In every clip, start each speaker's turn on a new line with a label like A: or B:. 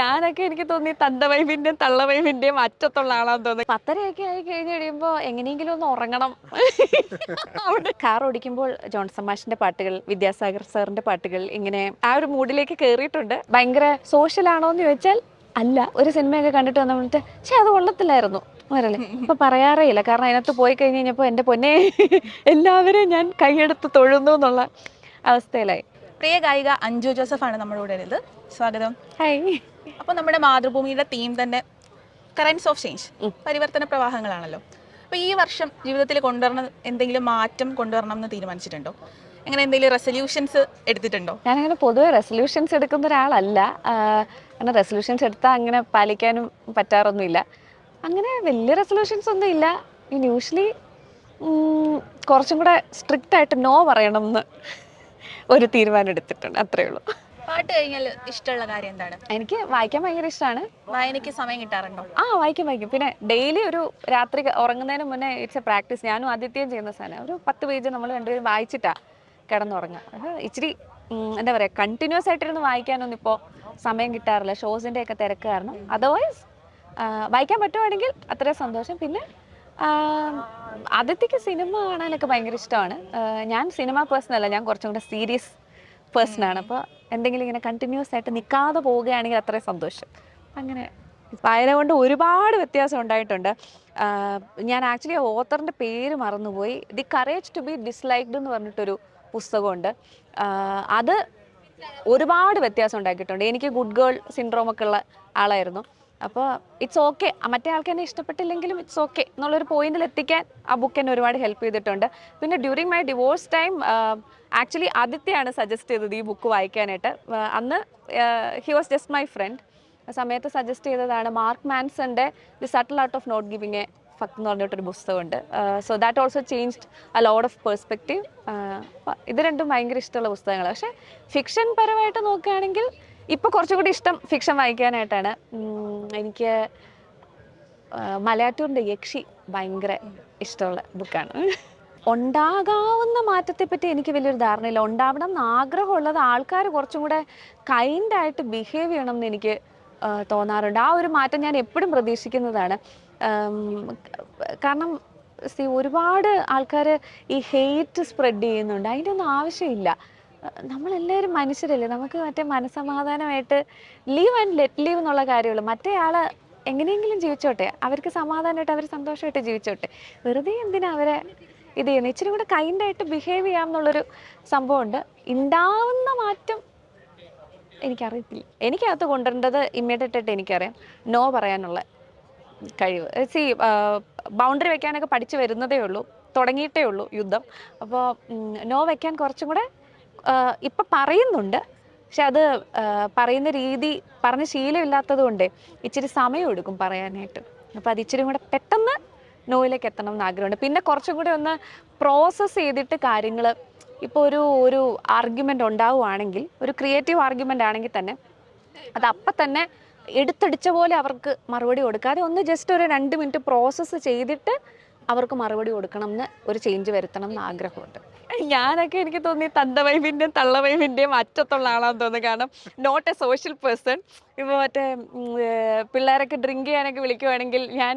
A: ഞാനൊക്കെ എനിക്ക് തോന്നി തന്ത വൈബിന്റെയും തള്ള വൈബിന്റെയും അറ്റത്തുള്ള ആളാന്ന് തോന്നി പത്തരയൊക്കെ ആയി കഴിഞ്ഞ് കഴിയുമ്പോൾ എങ്ങനെയെങ്കിലും ഒന്ന് ഉറങ്ങണം. അവിടെ കാർ ഓടിക്കുമ്പോൾ ജോൺസൺ മാഷിന്റെ പാട്ടുകൾ വിദ്യാസാഗർ സാറിന്റെ പാട്ടുകൾ ഇങ്ങനെ ആ ഒരു മൂഡിലേക്ക് കയറിയിട്ടുണ്ട് ഭയങ്കര സോഷ്യൽ ആണോ എന്ന് ചോദിച്ചാൽ അല്ല. ഒരു സിനിമയൊക്കെ കണ്ടിട്ട് വന്ന വന്നിട്ട് പക്ഷെ അത് കൊള്ളത്തില്ലായിരുന്നു. വരല്ലേ ഇപ്പൊ പറയാറേ ഇല്ല. കാരണം അതിനകത്ത് പോയി കഴിഞ്ഞ് കഴിഞ്ഞപ്പോൾ എന്റെ പൊന്നെ എല്ലാവരെയും ഞാൻ കൈയെടുത്ത് തൊഴുന്നു എന്നുള്ള അവസ്ഥയിലായി.
B: പ്രിയ ഗായിക അഞ്ജു ജോസഫ് ആണ് നമ്മുടെ കൂടെ ഉള്ളത്. സ്വാഗതം.
A: ഹായ്
B: അപ്പോൾ നമ്മുടെ മാതൃഭൂമിയുടെ തീം തന്നെ കറൻസ് ഓഫ് ചേഞ്ച് പരിവർത്തന പ്രവാഹങ്ങളാണല്ലോ. അപ്പോൾ ഈ വർഷം ജീവിതത്തിൽ കൊണ്ടുവരണം എന്തെങ്കിലും മാറ്റം കൊണ്ടുവരണം എന്ന് തീരുമാനിച്ചിട്ടുണ്ടോ? അങ്ങനെ എന്തെങ്കിലും റെസൊല്യൂഷൻസ് എടുത്തിട്ടുണ്ടോ?
A: ഞാനങ്ങനെ പൊതുവെ റെസൊല്യൂഷൻസ് എടുക്കുന്ന ഒരാളല്ല. അങ്ങനെ കാരണം റെസൊല്യൂഷൻസ് എടുത്താൽ അങ്ങനെ പാലിക്കാനും പറ്റാറൊന്നുമില്ല. അങ്ങനെ വലിയ റെസൊല്യൂഷൻസ് ഒന്നും ഇല്ല. യൂഷ്വലി കുറച്ചും കൂടെ സ്ട്രിക്റ്റ് ആയിട്ട് നോ പറയണം എന്ന്. ഒരു തീരുമാനം എടുത്തിട്ടുണ്ട്. അത്രേ ഉള്ളൂ.
B: പാട്ട് കഴിഞ്ഞാൽ ഇഷ്ടമുള്ള കാര്യം എന്താണ്?
A: എനിക്ക് വായിക്കാൻ ഭയങ്കര ഇഷ്ടമാണ്.
B: വായനയ്ക്ക് സമയം കിട്ടാറുണ്ടോ?
A: ആ വായിക്കും വായിക്കും. പിന്നെ ഡെയിലി ഒരു രാത്രി ഉറങ്ങുന്നതിന് മുന്നേ ഇറ്റ്സ് എ പ്രാക്ടീസ് ഞാനും ആദിത്യം ചെയ്യുന്ന സാധനം. ഒരു പത്ത് പേജ് നമ്മൾ രണ്ടുപേരും വായിച്ചിട്ടാ കിടന്നുറങ്ങുക. അത് ഇച്ചിരി എന്താ പറയുക കണ്ടിന്യൂസ് ആയിട്ടിരുന്ന് വായിക്കാനൊന്നും ഇപ്പോൾ സമയം കിട്ടാറില്ല. ഷോസിന്റെ ഒക്കെ തിരക്ക് കാരണം. അതർവൈസ് വായിക്കാൻ പറ്റുവാണെങ്കിൽ അത്രയും സന്തോഷം. പിന്നെ ആദ്യത്തേക്ക് സിനിമ കാണാനൊക്കെ ഭയങ്കര ഇഷ്ടമാണ്. ഞാൻ സിനിമ പേഴ്സൺ അല്ല ഞാൻ കുറച്ചും കൂടെ സീരിയസ് പേഴ്സൺ ആണ്. അപ്പോൾ എന്തെങ്കിലും ഇങ്ങനെ കണ്ടിന്യൂസ് ആയിട്ട് നിൽക്കാതെ പോവുകയാണെങ്കിൽ അത്രയും സന്തോഷം. അങ്ങനെ വായന കൊണ്ട് ഒരുപാട് വ്യത്യാസം ഉണ്ടായിട്ടുണ്ട്. ഞാൻ ആക്ച്വലി ഓത്തറിന്റെ പേര് മറന്നുപോയി. The courage to be disliked എന്ന് പറഞ്ഞിട്ടൊരു പുസ്തകമുണ്ട്. അത് ഒരുപാട് വ്യത്യാസം ഉണ്ടാക്കിയിട്ടുണ്ട്. എനിക്ക് ഗുഡ് ഗേൾ സിൻഡ്രോമൊക്കെ ഉള്ള ആളായിരുന്നു. അപ്പോൾ ഇറ്റ്സ് ഓക്കെ മറ്റേ ആൾക്ക് എന്നെ ഇഷ്ടപ്പെട്ടില്ലെങ്കിലും ഇറ്റ്സ് ഓക്കെ എന്നുള്ളൊരു പോയിന്റിൽ എത്തിക്കാൻ ആ ബുക്ക് എന്നെ ഒരുപാട് ഹെൽപ്പ് ചെയ്തിട്ടുണ്ട്. പിന്നെ during my divorce time actually ആദിത്യയാണ് suggest ചെയ്തത് ഈ ബുക്ക് വായിക്കാനായിട്ട്. അന്ന് he was just my friend ആ സമയത്ത് സജസ്റ്റ് ചെയ്തതാണ് Mark മാൻസന്റെ the subtle art of not giving a fuck എന്ന് പറഞ്ഞിട്ടൊരു പുസ്തകമുണ്ട്. So that also changed a load of perspective ഇത് രണ്ടും ഭയങ്കര ഇഷ്ടമുള്ള പുസ്തകങ്ങൾ പക്ഷേ ഫിക്ഷൻ പരമായിട്ട് നോക്കുകയാണെങ്കിൽ ഇപ്പോൾ കുറച്ചും കൂടി ഇഷ്ടം ഫിക്ഷൻ വായിക്കാനായിട്ടാണ്. എനിക്ക് മലയാറ്റൂരിന്റെ യക്ഷി ഭയങ്കര ഇഷ്ടമുള്ള ബുക്കാണ്. ഉണ്ടാകാവുന്ന മാറ്റത്തെപ്പറ്റി എനിക്ക് വലിയൊരു ധാരണയില്ല. ഉണ്ടാവണം എന്ന് ആഗ്രഹമുള്ളത് ആൾക്കാർ കുറച്ചും കൂടെ കൈൻഡായിട്ട് ബിഹേവ് ചെയ്യണം എന്ന് എനിക്ക് തോന്നാറുണ്ട്. ആ ഒരു മാറ്റം ഞാൻ എപ്പോഴും പ്രതീക്ഷിക്കുന്നതാണ്. കാരണം സി ഒരുപാട് ആൾക്കാർ ഈ ഹെയ്റ്റ് സ്പ്രെഡ് ചെയ്യുന്നുണ്ട്. അതിന്റെ ഒന്നും ആവശ്യമില്ല. നമ്മളെല്ലാവരും മനുഷ്യരല്ലേ? നമുക്ക് മറ്റേ മനസ്സമാധാനമായിട്ട് ലീവ് ആൻഡ് ലെറ്റ് ലീവ് എന്നുള്ള കാര്യമുള്ളൂ. മറ്റേ ആൾ എങ്ങനെയെങ്കിലും ജീവിച്ചോട്ടെ. അവർക്ക് സമാധാനമായിട്ട് അവർ സന്തോഷമായിട്ട് ജീവിച്ചോട്ടെ. വെറുതെ എന്തിനാ അവരെ ഇത് ചെയ്യുന്നത് ഇച്ചിരി കൂടെ കൈൻഡായിട്ട് ബിഹേവ് ചെയ്യാം എന്നുള്ളൊരു സംഭവമുണ്ട്. ഉണ്ടാവുന്ന മാറ്റം എനിക്കറിയത്തില്ല. എനിക്കകത്ത് കൊണ്ടുവരേണ്ടത് ഇമ്മീഡിയറ്റ് ആയിട്ട് എനിക്കറിയാം. നോ പറയാനുള്ള കഴിവ്. സി ബൗണ്ടറി വെക്കാനൊക്കെ പഠിച്ചു വരുന്നതേ ഉള്ളൂ. തുടങ്ങിയിട്ടേ ഉള്ളൂ യുദ്ധം. അപ്പോൾ നോ വെക്കാൻ കുറച്ചും കൂടെ ഇപ്പം പറയുന്നുണ്ട്. പക്ഷെ അത് പറയുന്ന രീതി പറഞ്ഞ ശീലമില്ലാത്തത് കൊണ്ട് ഇച്ചിരി സമയം എടുക്കും പറയാനായിട്ട്. അപ്പോൾ അത് ഇച്ചിരി കൂടെ പെട്ടെന്ന് നോയിലേക്ക് എത്തണം എന്ന് ആഗ്രഹമുണ്ട് പിന്നെ കുറച്ചും കൂടെ ഒന്ന് പ്രോസസ്സ് ചെയ്തിട്ട് കാര്യങ്ങൾ ഇപ്പോൾ ഒരു ഒരു ആർഗ്യുമെന്റ് ഉണ്ടാവുകയാണെങ്കിൽ ഒരു ക്രിയേറ്റീവ് ആർഗ്യുമെന്റ് ആണെങ്കിൽ തന്നെ അത് അപ്പം തന്നെ എടുത്തടിച്ച പോലെ അവർക്ക് മറുപടി കൊടുക്കാതെ ഒന്ന് ജസ്റ്റ് ഒരു രണ്ട് മിനിറ്റ് പ്രോസസ്സ് ചെയ്തിട്ട് അവർക്ക് മറുപടി കൊടുക്കണം എന്ന് ഒരു ചേഞ്ച് വരുത്തണം എന്ന് ആഗ്രഹമുണ്ട് ഞാനൊക്കെ എനിക്ക് തോന്നി തന്തവൈബിന്റെയും തള്ളവൈബിന്റെയും അറ്റത്തുള്ള ആളാന്ന് തോന്നുന്നു. കാരണം നോട്ട് എ സോഷ്യൽ പേഴ്സൺ ഇപ്പോൾ മറ്റേ പിള്ളേരൊക്കെ ഡ്രിങ്ക് ചെയ്യാനൊക്കെ വിളിക്കുവാണെങ്കിൽ ഞാൻ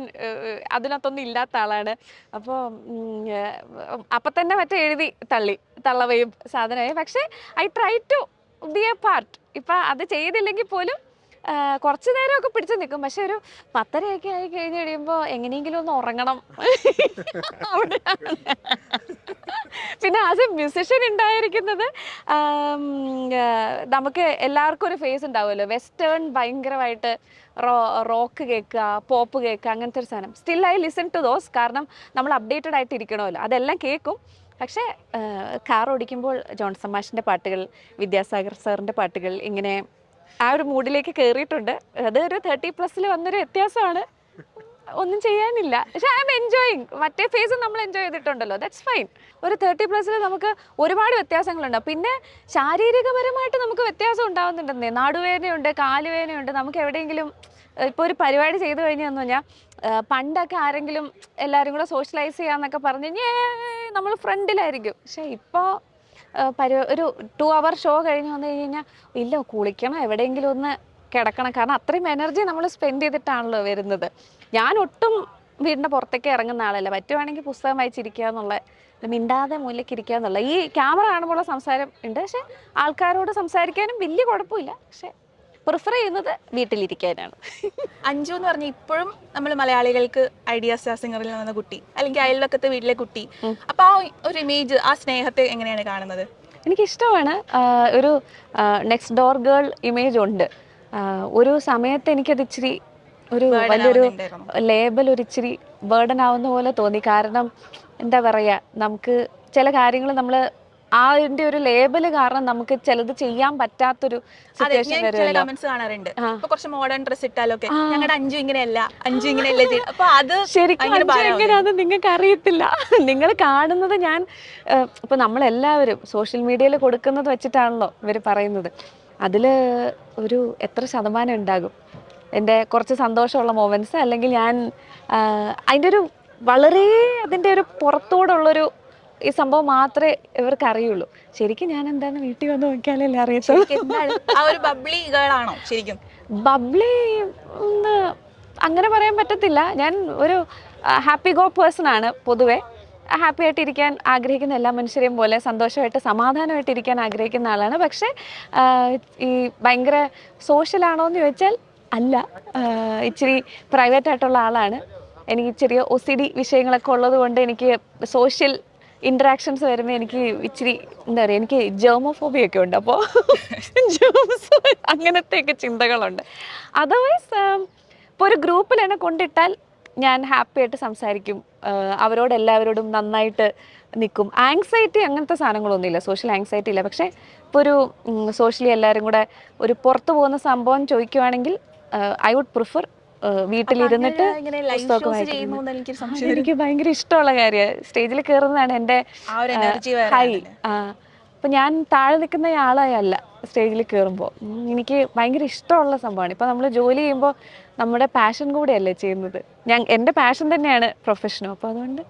A: അതിനകത്തൊന്നും ഇല്ലാത്ത ആളാണ്. അപ്പോൾ അപ്പം തന്നെ മറ്റേ എഴുതി തള്ളി തള്ളവയും സാധനമായി. പക്ഷേ I try to be a part ഇപ്പം അത് ചെയ്തില്ലെങ്കിൽ പോലും കുറച്ച് നേരമൊക്കെ പിടിച്ചു നിൽക്കും. പക്ഷെ ഒരു പത്തരയൊക്കെ ആയി കഴിഞ്ഞ് കഴിയുമ്പോൾ എങ്ങനെയെങ്കിലും ഒന്ന് ഉറങ്ങണം. അവിടെയാണ്. പിന്നെ ആസ് എ മ്യൂസിഷ്യൻ ഉണ്ടായിരിക്കുന്നത് നമുക്ക് എല്ലാവർക്കും ഒരു ഫേസ് ഉണ്ടാവുമല്ലോ. വെസ്റ്റേൺ ഭയങ്കരമായിട്ട് റോ റോക്ക് കേൾക്കുക പോപ്പ് കേൾക്കുക അങ്ങനത്തെ ഒരു സാധനം. Still I listen to those കാരണം നമ്മൾ അപ്ഡേറ്റഡ് ആയിട്ട് ഇരിക്കണമല്ലോ. അതെല്ലാം കേൾക്കും. പക്ഷേ കാർ ഓടിക്കുമ്പോൾ ജോൺസൺ മാഷിന്റെ പാട്ടുകൾ വിദ്യാസാഗർ സാറിന്റെ പാട്ടുകൾ ഇങ്ങനെ ആ ഒരു മൂഡിലേക്ക് കയറിയിട്ടുണ്ട് അത് ഒരു തേർട്ടി പ്ലസ്സിൽ വന്നൊരു വ്യത്യാസമാണ്. ഒന്നും ചെയ്യാനില്ല. പക്ഷെ ഐ എം എൻജോയിങ് മറ്റേ ഫേസ് നമ്മൾ എൻജോയ് ചെയ്തിട്ടുണ്ടല്ലോ. ദാറ്റ്സ് ഫൈൻ ഒരു തേർട്ടി പ്ലസ്സിൽ നമുക്ക് ഒരുപാട് വ്യത്യാസങ്ങളുണ്ട്. പിന്നെ ശാരീരികപരമായിട്ട് നമുക്ക് വ്യത്യാസം ഉണ്ടാവുന്നുണ്ടെന്നേ. നാടുവേദനയുണ്ട് കാലുവേദനയുണ്ട്. നമുക്ക് എവിടെയെങ്കിലും ഇപ്പോൾ ഒരു പരിപാടി ചെയ്തു കഴിഞ്ഞു കഴിഞ്ഞാൽ പണ്ടൊക്കെ ആരെങ്കിലും എല്ലാവരും കൂടെ സോഷ്യലൈസ് ചെയ്യാന്നൊക്കെ പറഞ്ഞു പറഞ്ഞ് നമ്മൾ ഫ്രണ്ടിലായിരിക്കും പക്ഷെ ഇപ്പോൾ ഒരു ടു അവർ ഷോ കഴിഞ്ഞ് വന്നു കഴിഞ്ഞ് കഴിഞ്ഞാൽ ഇല്ല കുളിക്കണം എവിടെയെങ്കിലും ഒന്ന് കിടക്കണം. കാരണം അത്രയും എനർജി നമ്മൾ സ്പെൻഡ് ചെയ്തിട്ടാണല്ലോ വരുന്നത്. ഞാൻ ഒട്ടും വീടിന്റെ പുറത്തേക്ക് ഇറങ്ങുന്ന ആളല്ല. പറ്റുവാണെങ്കിൽ പുസ്തകം വായിച്ചിരിക്കുക എന്നുള്ള മിണ്ടാതെ മൂലയ്ക്ക് ഇരിക്കുക എന്നുള്ള. ഈ ക്യാമറ കാണുമ്പോൾ സംസാരം ഉണ്ട്. പക്ഷെ ആൾക്കാരോട് സംസാരിക്കാനും വലിയ കുഴപ്പമില്ല. പക്ഷെ പ്രിഫർ ചെയ്യുന്നത് വീട്ടിലിരിക്കാനാണ്.
B: അഞ്ചു എന്ന് പറഞ്ഞാൽ ഇപ്പോഴും നമ്മൾ മലയാളികൾക്ക് ഐഡിയ സ്റ്റാർ സിംഗറിൽ വന്ന കുട്ടി അല്ലെങ്കിൽ അയൽവക്കത്തെ വീട്ടിലെ കുട്ടി. അപ്പൊ ആ ഒരു ഇമേജ് ആ സ്നേഹത്തെ എങ്ങനെയാണ് കാണുന്നത്?
A: എനിക്കിഷ്ടമാണ് ഒരു നെക്സ്റ്റ് ഡോർ ഗേൾ ഇമേജ് ഉണ്ട്. ഒരു സമയത്ത് എനിക്കത് ഇച്ചിരി ഒരു വലിയൊരു ലേബൽ ഒരു ഇച്ചിരി ബേർഡൻ ആവുന്ന പോലെ തോന്നി. കാരണം എന്താ പറയുക നമുക്ക് ചില കാര്യങ്ങൾ നമ്മൾ അതിന്റെ ഒരു ലേബൽ കാരണം നമുക്ക് ചിലത് ചെയ്യാൻ പറ്റാത്തൊരു സിറ്റുവേഷൻ
B: കമന്റ്സ് കാണാറുണ്ട്. ഇപ്പൊ കുറച്ച് മോഡേൺ ഡ്രസ് ഇട്ടാലൊക്കെ. ഞങ്ങളുടെ അഞ്ചു ഇങ്ങനെയല്ല അഞ്ചു ഇങ്ങനെയല്ല ചെയ്യ- അപ്പൊ അത്
A: ശരിക്കും നിങ്ങൾക്ക് അറിയത്തില്ല. നിങ്ങൾ കാണുന്നത് ഞാൻ ഇപ്പൊ നമ്മളെല്ലാവരും സോഷ്യൽ മീഡിയയിൽ കൊടുക്കുന്നത് വെച്ചിട്ടാണല്ലോ ഇവർ പറയുന്നത്. അതിൽ ഒരു എത്ര ശതമാനം ഉണ്ടാകും? എന്റെ കുറച്ച് സന്തോഷമുള്ള മൊമെന്റ്സ് അല്ലെങ്കിൽ ഞാൻ അതിന്റെ ഒരു വളരെ അതിന്റെ ഒരു പുറത്തോടുള്ളൊരു ഈ സംഭവം മാത്രമേ ഇവർക്ക് അറിയുള്ളൂ ശരിക്കും ഞാൻ എന്താണ് വീട്ടിൽ വന്ന് നോക്കിയാലല്ലേ അറിയത്തുള്ളൂ?
B: എന്താണ്? ആ ഒരു ബബ്ലി ഗേൾ ആണോ ശരിക്കും?
A: ബബ്ലി ഒന്ന് അങ്ങനെ പറയാൻ പറ്റത്തില്ല. ഞാൻ ഒരു ഹാപ്പി ഗോ പേഴ്സൺ ആണ് പൊതുവെ. ഹാപ്പി ആയിട്ട് ഇരിക്കാൻ ആഗ്രഹിക്കുന്ന എല്ലാ മനുഷ്യരെയും പോലെ സന്തോഷമായിട്ട് സമാധാനമായിട്ട് ഇരിക്കാൻ ആഗ്രഹിക്കുന്ന ആളാണ്. പക്ഷേ ഈ ഭയങ്കര സോഷ്യൽ ആണോ എന്ന് ചോദിച്ചാൽ അല്ല. ഇച്ചിരി പ്രൈവറ്റ് ആയിട്ടുള്ള ആളാണ്. എനിക്ക് ചെറിയ ഒ സി ഡി വിഷയങ്ങളൊക്കെ ഉള്ളത് കൊണ്ട് എനിക്ക് സോഷ്യൽ ഇൻട്രാക്ഷൻസ് വരുമ്പോൾ എനിക്ക് ഇച്ചിരി എന്താ പറയുക എനിക്ക് ജേമോഫോബിയ ഒക്കെ ഉണ്ട്. അപ്പോൾ ജേംസ് അങ്ങനത്തെയൊക്കെ ചിന്തകളുണ്ട്. അതർവൈസ് ഇപ്പോൾ ഒരു ഗ്രൂപ്പിൽ എന്നെ കൊണ്ടിട്ടാൽ ഞാൻ ഹാപ്പി ആയിട്ട് സംസാരിക്കും. അവരോട് എല്ലാവരോടും നന്നായിട്ട് നിൽക്കും. ആങ്സൈറ്റി അങ്ങനത്തെ സാധനങ്ങളൊന്നുമില്ല. സോഷ്യൽ ആങ്സൈറ്റി ഇല്ല. പക്ഷേ ഇപ്പോൾ ഒരു സോഷ്യലി എല്ലാവരും കൂടെ ഒരു പുറത്തു പോകുന്ന സംഭവം ചോദിക്കുവാണെങ്കിൽ ഐ വുഡ് പ്രിഫർ വീട്ടിലിരുന്നിട്ട് പുസ്തകമൊക്കെ വായിക്കുന്നത്. എനിക്ക് ഭയങ്കര ഇഷ്ടമുള്ള കാര്യമാണ് സ്റ്റേജിൽ കയറുന്നതാണ്
B: എന്റെ
A: ഹൈ ആ. അപ്പം ഞാൻ താഴെ നിൽക്കുന്ന ആളായല്ല സ്റ്റേജിൽ കയറുമ്പോൾ എനിക്ക് ഭയങ്കര ഇഷ്ടമുള്ള സംഭവമാണ്. ഇപ്പൊ നമ്മൾ ജോലി ചെയ്യുമ്പോൾ നമ്മുടെ പാഷൻ കൂടെയല്ലേ ചെയ്യുന്നത്. ഞാൻ എന്റെ പാഷൻ തന്നെയാണ് പ്രൊഫഷനും അപ്പോൾ അതുകൊണ്ട്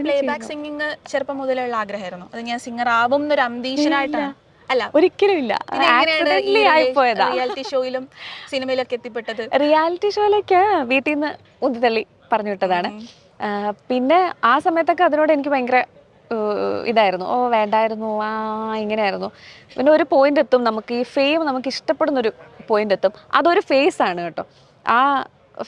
B: പ്ലേ ബാക്ക് സിംഗിങ് ചെറുപ്പം മുതലുള്ള ആഗ്രഹമായിരുന്നു. അത് ഞാൻ സിംഗർ ആവും എന്നൊരു അംബീഷനായിട്ടാണ് അല്ല.
A: ഒരിക്കലും ഇല്ല ആക്സിഡന്റലി ആയിപ്പോയതാ
B: റിയാലിറ്റി ഷോയിലും സിനിമയിലൊക്കെ എത്തിപ്പെട്ടത്?
A: റിയാലിറ്റി ഷോയിലേക്ക് വീട്ടിൽ നിന്ന് ഉന്തിത്തള്ളി പറഞ്ഞു വിട്ടതാണ്. പിന്നെ ആ സമയത്തൊക്കെ അതിനോട് എനിക്ക് ഭയങ്കര ഇതായിരുന്നു. ഓ വേണ്ടായിരുന്നു. ആ ഇങ്ങനെയായിരുന്നു. പിന്നെ ഒരു പോയിന്റ് എത്തും. നമുക്ക് ഈ ഫെയിം നമുക്ക് ഇഷ്ടപ്പെടുന്ന ഒരു പോയിന്റ് എത്തും. അതൊരു ഫേസ് ആണ് കേട്ടോ. ആ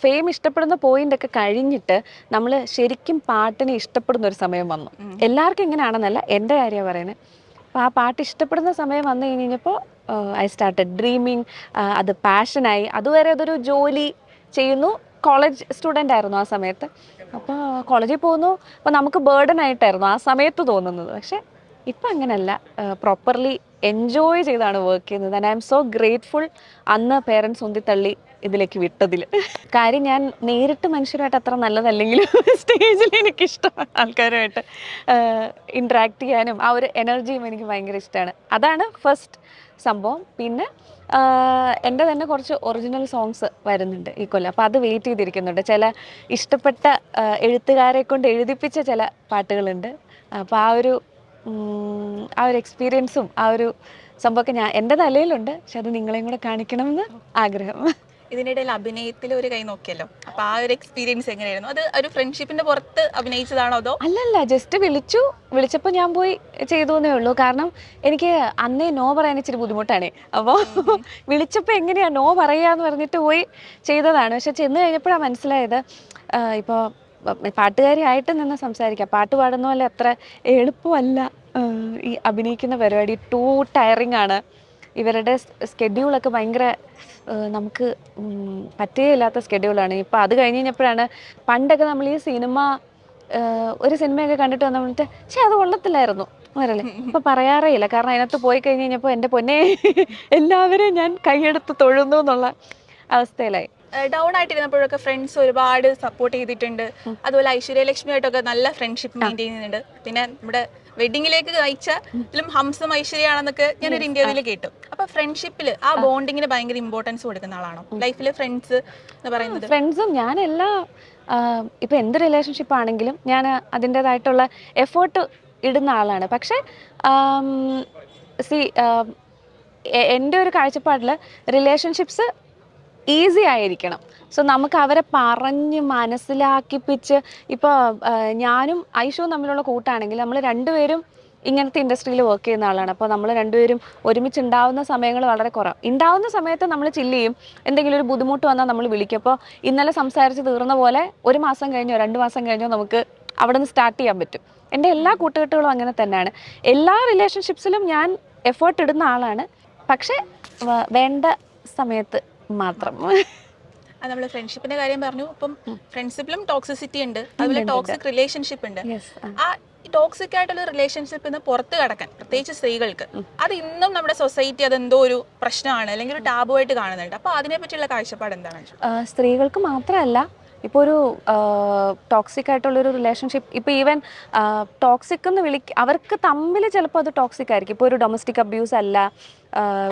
A: ഫെയിം ഇഷ്ടപ്പെടുന്ന പോയിന്റ് ഒക്കെ കഴിഞ്ഞിട്ട് നമ്മൾ ശരിക്കും പാട്ടിനെ ഇഷ്ടപ്പെടുന്ന ഒരു സമയം വന്നു. എല്ലാവർക്കും ഇങ്ങനെയാണെന്നല്ല എന്റെ കാര്യമാണ് പറയുന്നത്. അപ്പോൾ ആ പാട്ട് ഇഷ്ടപ്പെടുന്ന സമയം വന്നു കഴിഞ്ഞപ്പോൾ ഐ സ്റ്റാർട്ടഡ് ഡ്രീമിങ് അത് പാഷനായി അതുവരെ അതൊരു ജോലി ചെയ്യുന്നു. കോളേജ് സ്റ്റുഡന്റ് ആയിരുന്നു ആ സമയത്ത്. അപ്പോൾ കോളേജിൽ പോകുന്നു. അപ്പോൾ നമുക്ക് ബേർഡൻ ആയിട്ടായിരുന്നു ആ സമയത്ത് തോന്നുന്നത്. പക്ഷേ ഇപ്പം അങ്ങനെയല്ല പ്രോപ്പർലി എൻജോയ് ചെയ്താണ് വർക്ക് ചെയ്യുന്നത്. And I'm so grateful അന്ന് പേരൻസ് ഉന്തിത്തള്ളി ഇതിലേക്ക് വിട്ടതിൽ കാര്യം ഞാൻ നേരിട്ട് മനുഷ്യരുമായിട്ട് അത്ര നല്ലതല്ലെങ്കിലും സ്റ്റേജിൽ എനിക്കിഷ്ടമാണ് ആൾക്കാരുമായിട്ട് ഇൻട്രാക്ട് ചെയ്യാനും ആ ഒരു എനർജിയും എനിക്ക് ഭയങ്കര ഇഷ്ടമാണ് അതാണ് ഫസ്റ്റ് സംഭവം. പിന്നെ എന്റെ തന്നെ കുറച്ച് ഒറിജിനൽ സോങ്സ് വരുന്നുണ്ട് ഈ കൊല്ലം. അപ്പോൾ അത് വെയിറ്റ് ചെയ്തിരിക്കുന്നുണ്ട്. ചില ഇഷ്ടപ്പെട്ട എഴുത്തുകാരെ കൊണ്ട് എഴുതിപ്പിച്ച ചില പാട്ടുകളുണ്ട്. അപ്പോൾ ആ ഒരു ആ ഒരു എക്സ്പീരിയൻസും ആ ഒരു സംഭവമൊക്കെ ഞാൻ എന്റെ തലയിലുണ്ട്. പക്ഷെ അത് നിങ്ങളെയും കൂടെ കാണിക്കണമെന്ന് ആഗ്രഹം.
B: ഇതിനിടയിൽ അഭിനയത്തിൽ ഒരു കൈ നോക്കിയല്ലോ. അപ്പൊ ആ ഒരു എക്സ്പീരിയൻസ് എങ്ങനെയായിരുന്നു? അത് ഒരു ഫ്രണ്ട്ഷിപ്പിന്റെ പുറത്ത് അഭിനയിച്ചതാണോ അതോ?
A: അല്ലല്ല ജസ്റ്റ് വിളിച്ചു. വിളിച്ചപ്പോൾ ഞാൻ പോയി ചെയ്തു എന്നേ ഉള്ളൂ. കാരണം എനിക്ക് അന്നേ നോ പറയാൻ ഇച്ചിരി ബുദ്ധിമുട്ടാണ്. അപ്പോൾ വിളിച്ചപ്പോൾ എങ്ങനെയാ നോ പറയാന്ന് പറഞ്ഞിട്ട് പോയി ചെയ്തതാണ്. പക്ഷെ ചെന്ന് കഴിഞ്ഞപ്പോഴാണ് മനസ്സിലായത് ഇപ്പോൾ പാട്ടുകാരിയായിട്ട് നിന്ന് സംസാരിക്കാം. പാട്ട് പാടുന്ന പോലെ അത്ര എളുപ്പമല്ല ഈ അഭിനയിക്കുന്ന പരിപാടി. ടൂ ടയറിങ് ആണ്. ഇവരുടെ സ്കെഡ്യൂളൊക്കെ ഭയങ്കര നമുക്ക് പറ്റേ പറ്റുകയില്ലാത്ത സ്കെഡ്യൂളാണ്. ഇപ്പോൾ അത് കഴിഞ്ഞ് കഴിഞ്ഞപ്പോഴാണ് പണ്ടൊക്കെ നമ്മൾ ഈ സിനിമ ഒരു സിനിമയൊക്കെ കണ്ടിട്ട് വന്ന വന്നിട്ട് പക്ഷേ അത് കൊള്ളത്തില്ലായിരുന്നു. പറയല്ലേ ഇപ്പൊ പറയാറേ ഇല്ല. കാരണം അതിനകത്ത് പോയി കഴിഞ്ഞ് കഴിഞ്ഞപ്പോൾ എന്റെ പൊന്നെ എല്ലാവരെയും ഞാൻ കൈയെടുത്ത് തൊഴുന്നു എന്നുള്ള അവസ്ഥയിലായി.
B: ഡൗൺ ആയിട്ടിരുന്നപ്പോഴൊക്കെ ഫ്രണ്ട്സ് ഒരുപാട് സപ്പോർട്ട് ചെയ്തിട്ടുണ്ട്. അതുപോലെ ഐശ്വര്യ ലക്ഷ്മി ആയിട്ടൊക്കെ നല്ല ഫ്രണ്ട്ഷിപ്പ് മെയിന്റെയിൻ ചെയ്യുന്നുണ്ട്. പിന്നെ നമ്മുടെ വെഡിങ്ങിലേക്ക് അയച്ചാലും ഹംസം ഐശ്വര്യാണെന്നൊക്കെ ഞാനൊരു ഇന്റർവ്യൂവിൽ കേട്ടു. അപ്പൊ ഫ്രണ്ട്ഷിപ്പിൽ ആ ബോണ്ടിങ്ങിന് ഭയങ്കര ഇമ്പോർട്ടൻസ് കൊടുക്കുന്ന ആളാണോ? ലൈഫിൽ ഫ്രണ്ട്സ് എന്ന് പറയുന്നത്?
A: ഫ്രണ്ട്സും ഞാൻ എല്ലാ ഇപ്പൊ എന്ത് റിലേഷൻഷിപ്പ് ആണെങ്കിലും ഞാൻ അതിന്റെതായിട്ടുള്ള എഫേർട്ട് ഇടുന്ന ആളാണ്. പക്ഷെ സി എന്റെ ഒരു കാഴ്ചപ്പാടിൽ റിലേഷൻഷിപ്സ് ഈസി ആയിരിക്കണം. സോ നമുക്ക് അവരെ പറഞ്ഞ് മനസ്സിലാക്കിപ്പിച്ച് ഇപ്പോൾ ഞാനും ഐഷുവും തമ്മിലുള്ള കൂട്ടാണെങ്കിൽ നമ്മൾ രണ്ടുപേരും ഇങ്ങനത്തെ ഇൻഡസ്ട്രിയിൽ വർക്ക് ചെയ്യുന്ന ആളാണ്. അപ്പോൾ നമ്മൾ രണ്ടുപേരും ഒരുമിച്ച് ഉണ്ടാവുന്ന സമയങ്ങൾ വളരെ കുറവ്. ഉണ്ടാവുന്ന സമയത്ത് നമ്മൾ ചില്ല് ചെയ്യും. എന്തെങ്കിലും ഒരു ബുദ്ധിമുട്ട് വന്നാൽ നമ്മൾ വിളിക്കും. അപ്പോൾ ഇന്നലെ സംസാരിച്ച് തീർന്ന പോലെ ഒരു മാസം കഴിഞ്ഞോ രണ്ട് മാസം കഴിഞ്ഞോ നമുക്ക് അവിടെ നിന്ന് സ്റ്റാർട്ട് ചെയ്യാൻ പറ്റും. എന്റെ എല്ലാ കൂട്ടുകെട്ടുകളും അങ്ങനെ തന്നെയാണ്. എല്ലാ റിലേഷൻഷിപ്സിലും ഞാൻ എഫേർട്ട് ഇടുന്ന ആളാണ്. പക്ഷേ വേണ്ട സമയത്ത് മാത്രം.
B: അത് നമ്മൾ ഫ്രണ്ട്ഷിപ്പിന്റെ കാര്യം പറഞ്ഞു. ഇപ്പം ഫ്രണ്ട്ഷിപ്പിലും ടോക്സിസിറ്റി ഉണ്ട്. അതുപോലെ ടോക്സിക് റിലേഷൻഷിപ്പ് ഉണ്ട്. ആ. ടോക്സിക് ആയിട്ടുള്ള റിലേഷൻഷിപ്പിൽ നിന്ന് പുറത്ത് കടക്കാൻ പ്രത്യേകിച്ച് സ്ത്രീകൾക്ക് അത് ഇന്നും നമ്മുടെ സൊസൈറ്റി അതെന്തോ ഒരു പ്രശ്നമാണ് അല്ലെങ്കിൽ ഒരു ടാബു ആയിട്ട് കാണുന്നുണ്ട്. അപ്പൊ അതിനെ പറ്റിയുള്ള കാഴ്ചപ്പാട് എന്താണ്?
A: സ്ത്രീകൾക്ക് മാത്രമല്ല ഇപ്പോൾ ഒരു ടോക്സിക് ആയിട്ടുള്ളൊരു റിലേഷൻഷിപ്പ് ഇപ്പോൾ ഈവൻ ടോക്സിക് എന്ന് വിളി അവർക്ക് തമ്മിൽ ചിലപ്പോൾ അത് ടോക്സിക് ആയിരിക്കും. ഇപ്പോൾ ഒരു ഡൊമസ്റ്റിക് അബ്യൂസ് അല്ല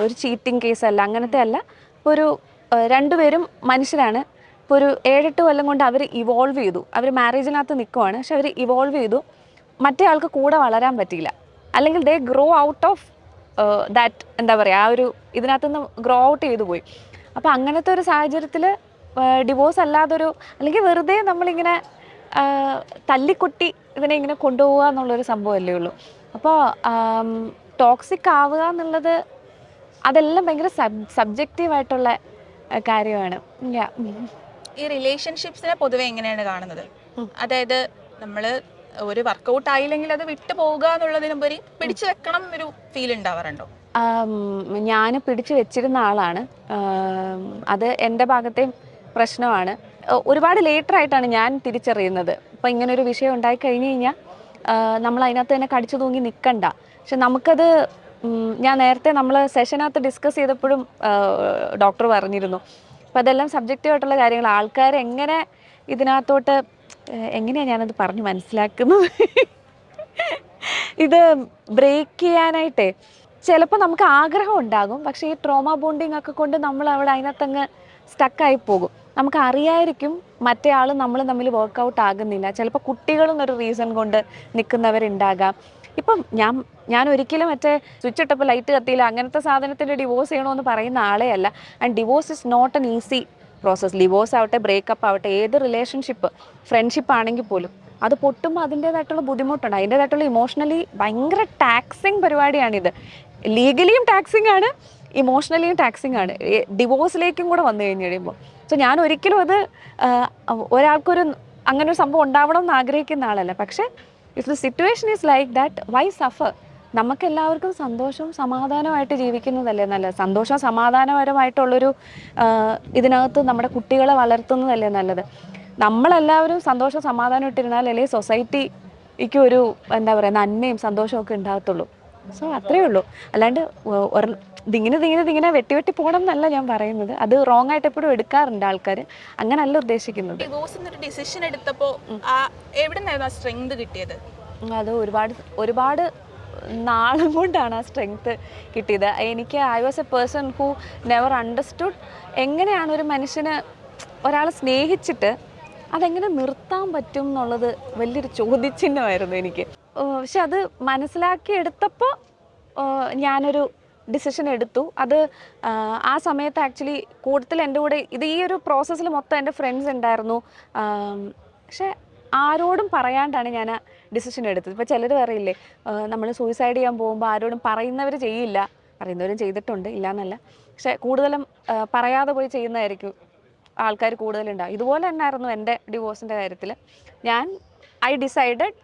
A: ഒരു ചീറ്റിംഗ് കേസ് അല്ല അങ്ങനത്തെ അല്ല. ഇപ്പോൾ ഒരു രണ്ടുപേരും മനുഷ്യരാണ്. ഇപ്പോൾ ഒരു ഏഴെട്ട് കൊല്ലം കൊണ്ട് അവർ ഇവോൾവ് ചെയ്തു. അവർ മാരേജിനകത്ത് നിൽക്കുവാണ് പക്ഷെ അവർ ഇവോൾവ് ചെയ്തു. മറ്റേ ആൾക്ക് കൂടെ വളരാൻ പറ്റിയില്ല. അല്ലെങ്കിൽ they grow out of that എന്താ പറയുക ആ ഒരു ഇതിനകത്തുനിന്ന് ഗ്രോ ഔട്ട് ചെയ്തു പോയി. അപ്പോൾ അങ്ങനത്തെ ഒരു സാഹചര്യത്തിൽ ഡിവോഴ്സ് അല്ലാതൊരു അല്ലെങ്കിൽ വെറുതെ നമ്മളിങ്ങനെ തല്ലിക്കൊട്ടി ഇതിനെ ഇങ്ങനെ കൊണ്ടുപോകുക എന്നുള്ളൊരു സംഭവമല്ലേ ഉള്ളൂ. അപ്പോൾ ടോക്സിക് ആവുക എന്നുള്ളത് അതെല്ലാം ഭയങ്കര സബ് സബ്ജക്റ്റീവായിട്ടുള്ള കാര്യമാണ്.
B: ഈ റിലേഷൻഷിപ്സിനെ പൊതുവെ എങ്ങനെയാണ് കാണുന്നത്? അതായത് നമ്മൾ ഒരു വർക്കൗട്ട് ആയില്ലെങ്കിൽ അത് വിട്ടു പോകുക എന്നുള്ളതിനുപരി പിടിച്ചു വെക്കണം ഒരു ഫീൽ ഉണ്ടാവാറുണ്ടോ?
A: ഞാൻ പിടിച്ചു വെച്ചിരുന്ന ആളാണ്. അത് എന്റെ ഭാഗത്തെയും പ്രശ്നമാണ്. ഒരുപാട് ലേറ്റർ ആയിട്ടാണ് ഞാൻ തിരിച്ചറിയുന്നത്. ഇപ്പം ഇങ്ങനെ ഒരു വിഷയം ഉണ്ടായി കഴിഞ്ഞ് കഴിഞ്ഞാൽ നമ്മൾ അതിനകത്ത് തന്നെ കടിച്ചു തൂങ്ങി നിൽക്കണ്ട പക്ഷെ നമുക്കത് ഞാൻ നേരത്തെ നമ്മൾ സെഷനകത്ത് ഡിസ്കസ് ചെയ്തപ്പോഴും ഡോക്ടർ പറഞ്ഞിരുന്നു. അപ്പം അതെല്ലാം സബ്ജക്റ്റീവായിട്ടുള്ള കാര്യങ്ങൾ. ആൾക്കാർ എങ്ങനെ ഇതിനകത്തോട്ട് എങ്ങനെയാണ് ഞാനത് പറഞ്ഞ് മനസ്സിലാക്കുന്നത്? ഇത് ബ്രേക്ക് ചെയ്യാനായിട്ടേ. ചിലപ്പോൾ നമുക്ക് ആഗ്രഹം ഉണ്ടാകും. പക്ഷേ ഈ ട്രോമ ബോണ്ടിങ് ഒക്കെ കൊണ്ട് നമ്മൾ അവിടെ അതിനകത്തങ്ങ് സ്റ്റക്കായി പോകും. നമുക്ക് അറിയായിരിക്കും മറ്റേ ആൾ നമ്മൾ തമ്മിൽ വർക്കൗട്ട് ആകുന്നില്ല. ചിലപ്പോൾ കുട്ടികളും ഒരു റീസൺ കൊണ്ട് നിൽക്കുന്നവരുണ്ടാകാം. ഇപ്പം ഞാൻ ഞാൻ ഒരിക്കലും മറ്റേ സ്വിച്ച് ഇട്ടപ്പോൾ ലൈറ്റ് കത്തിയില്ല അങ്ങനത്തെ സാധനത്തിന്റെ ഡിവോഴ്സ് ചെയ്യണമെന്ന് പറയുന്ന ആളേ അല്ല. And divorce is not an easy process divorce ആവട്ടെ ബ്രേക്കപ്പ് ആവട്ടെ ഏത് റിലേഷൻഷിപ്പ് ഫ്രണ്ട്ഷിപ്പ് ആണെങ്കിൽ പോലും അത് പൊട്ടുമ്പോൾ അതിന്റേതായിട്ടുള്ള ബുദ്ധിമുട്ടുണ്ട്. അതിന്റേതായിട്ടുള്ള ഇമോഷണലി ഭയങ്കര ടാക്സിങ് പരിപാടിയാണിത്. ലീഗലിയും ടാക്സിങ് ആണ് ഇമോഷണലിയും ടാക്സിങ് ആണ്. ഡിവോഴ്സിലേക്കും കൂടെ വന്നു കഴിഞ്ഞ് കഴിയുമ്പോൾ സോ ഞാൻ ഒരിക്കലും അത് ഒരാൾക്കൊരു അങ്ങനെ ഒരു സംഭവം ഉണ്ടാവണം എന്ന് ആഗ്രഹിക്കുന്ന ആളല്ല. പക്ഷേ if the situation is like that why suffer നമുക്കെല്ലാവർക്കും സന്തോഷവും സമാധാനമായിട്ട് ജീവിക്കുന്നതല്ലേ നല്ലത്? സന്തോഷവും സമാധാനപരമായിട്ടുള്ളൊരു ഇതിനകത്ത് നമ്മുടെ കുട്ടികളെ വളർത്തുന്നതല്ലേ നല്ലത്? നമ്മളെല്ലാവരും സന്തോഷം സമാധാനം ഇട്ടിരുന്നാൽ അല്ലെങ്കിൽ സൊസൈറ്റിക്ക് ഒരു എന്താ പറയുക നന്മയും സന്തോഷവും ഒക്കെ ഉണ്ടാകത്തുള്ളൂ. സോ അത്രയേ ഉള്ളൂ. അല്ലാണ്ട് ഇതിങ്ങനെ ഇതിങ്ങനെ ഇതിങ്ങനെ വെട്ടി വെട്ടി പോകണം എന്നല്ല ഞാൻ പറയുന്നത്. അത് റോങ് ആയിട്ട് എപ്പോഴും എടുക്കാറുണ്ട് ആൾക്കാർ അങ്ങനല്ല ഉദ്ദേശിക്കുന്നത്.
B: ഡിവോഴ്സ് ഡിസിഷൻ എടുത്തപ്പോൾ ആ എവിടെ നിന്നായിരുന്നു ആ സ്ട്രെങ്ത് കിട്ടിയത്?
A: അത് ഒരുപാട് ഒരുപാട് നാളും കൊണ്ടാണ് ആ സ്ട്രെങ്ത് കിട്ടിയത്. എനിക്ക് I was a person who never understood എങ്ങനെയാണ് ഒരു മനുഷ്യന് ഒരാളെ സ്നേഹിച്ചിട്ട് അതെങ്ങനെ നിർത്താൻ പറ്റും എന്നുള്ളത് വലിയൊരു ചോദ്യചിഹ്നമായിരുന്നു എനിക്ക്. പക്ഷെ അത് മനസ്സിലാക്കി എടുത്തപ്പോൾ ഞാനൊരു ഡിസിഷൻ എടുത്തു. അത് ആ, സമയത്ത് ആക്ച്വലി കൂടുതൽ എന്റെ കൂടെ ഇത് ഈ ഒരു പ്രോസസ്സിൽ മൊത്തം എന്റെ ഫ്രണ്ട്സ് ഉണ്ടായിരുന്നു പക്ഷേ ആരോടും പറയാണ്ടാണ് ഞാൻ ആ ഡിസിഷൻ എടുത്തത്. ഇപ്പോൾ ചിലർ പറയില്ലേ നമ്മൾ സൂയിസൈഡ് ചെയ്യാൻ പോകുമ്പോൾ ആരോടും പറയുന്നവർ ചെയ്യില്ല. പറയുന്നവരും ചെയ്തിട്ടുണ്ട് ഇല്ല എന്നല്ല പക്ഷെ കൂടുതലും പറയാതെ പോയി ചെയ്യുന്നതായിരിക്കും ആൾക്കാർ കൂടുതലുണ്ടാവും ഇതുപോലെ തന്നെയായിരുന്നു എന്റെ ഡിവോഴ്സിന്റെ കാര്യത്തിൽ ഞാൻ ഐ ഡിസൈഡഡ്